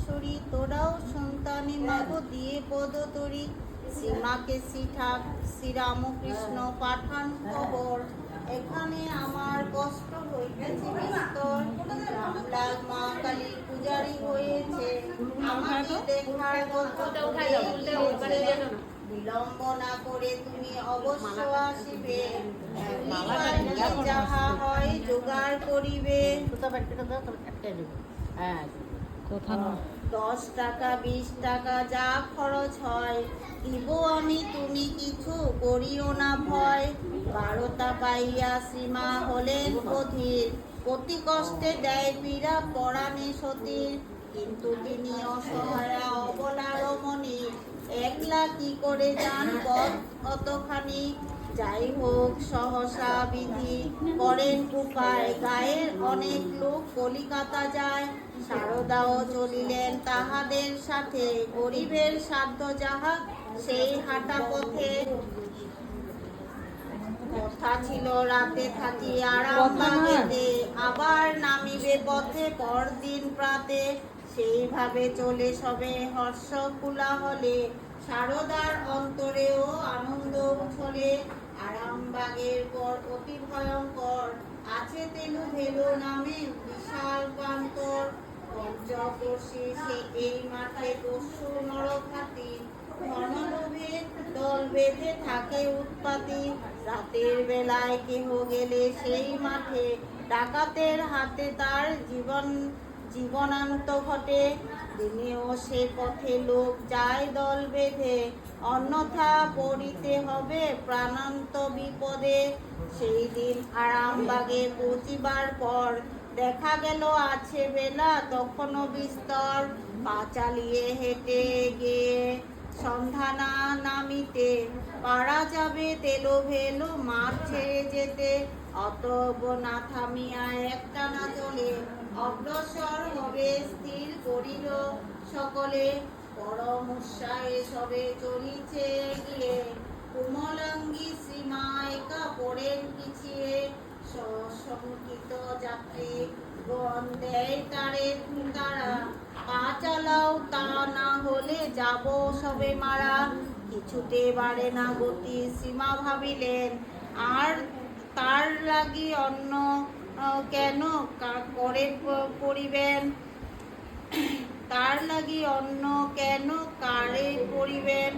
Sorry তোরাও সন্তানে মাগো দিয়ে পদ পদতরি সীমাকে শিঠাক শ্রীরামকৃষ্ণ পাঠান খবর এখানে আমার কষ্ট হইতেছে বিস্তর রামলাল মা কালী পূজারি হয়েছে আমাকে দেখার কথা বিলম্ব না করে তুমি অবশ্য আসিবে। নির্বাণে যাহা হয় জোগাড় করিবে। হ্যাঁ দশ টাকা বিশ টাকা যা খরচ হয় দিব আমি তুমি কিছু করিও না ভয়। বারোটা পাইয়া সীমা হলেন অধীর অতি কষ্টে দেয় পীড়া পরাণে সতীর। কিন্তু তিনি অসহায়া অবলা রমণী একলা কি করে যান পথ অতখানি যাই হোক সহসা বিধি করেন উপায় গায়ের অনেক লোক কলিকাতা যায়। সারদাও চলিলেন তাহাদের সাথে। গরিবের সাধ্য যাহা, সেই হাঁটা পথে ছিল রাতে থাকি আরাম বাগেতে আবার নামিবে পথে পরদিন প্রাতে। সেইভাবে চলে সবে হর্ষ হলে সারদার অন্তরেও আনন্দ উঠলে আরামবাগের পর অতি ভয়ঙ্কর আছে তেলু ভেলু নামে বিশাল প্রান্তর। পঞ্চকর্ষী সে এই মাঠে দস্যু নরখাতি দল বেঁধে থাকে উৎপাতি। রাতের বেলায় কেহ গেলে সেই মাঠে ডাকাতের হাতে তার জীবন, জীবনান্ত ঘটে। দিনেও সে পথে লোক যায় দল বেঁধে অন্যথা পড়িতে হবে প্রাণান্ত বিপদে। সেই দিন আরামবাগে পৌঁছিবার পর দেখা গেল, আছে বেলা তখনও বিস্তর। পা চালিয়ে হেঁটে গিয়ে সন্ধানা নামিতে পারা যাবে তেলো ভেলো মাঠ ছেড়ে যেতে। অতব না থামিয়া একটানা চলে। অগ্রসর হবে, স্থির করিল সকলে। পরম উৎসাহে সবে চলিছে গিয়ে। কোমলাঙ্গী সীমা একা পড়েন পিছিয়ে। সশঙ্কিত যাত্রী গণ দেয় তারে তারা পা চালাও, তা না হলে যাব সবে মারা। কিছুতে বাড়ে না গতি, সীমা ভাবিলেন। আর তার লাগি অন্য কেন করে পড়িবেন? তার লাগি অন্য কেন কারে পড়িবেন?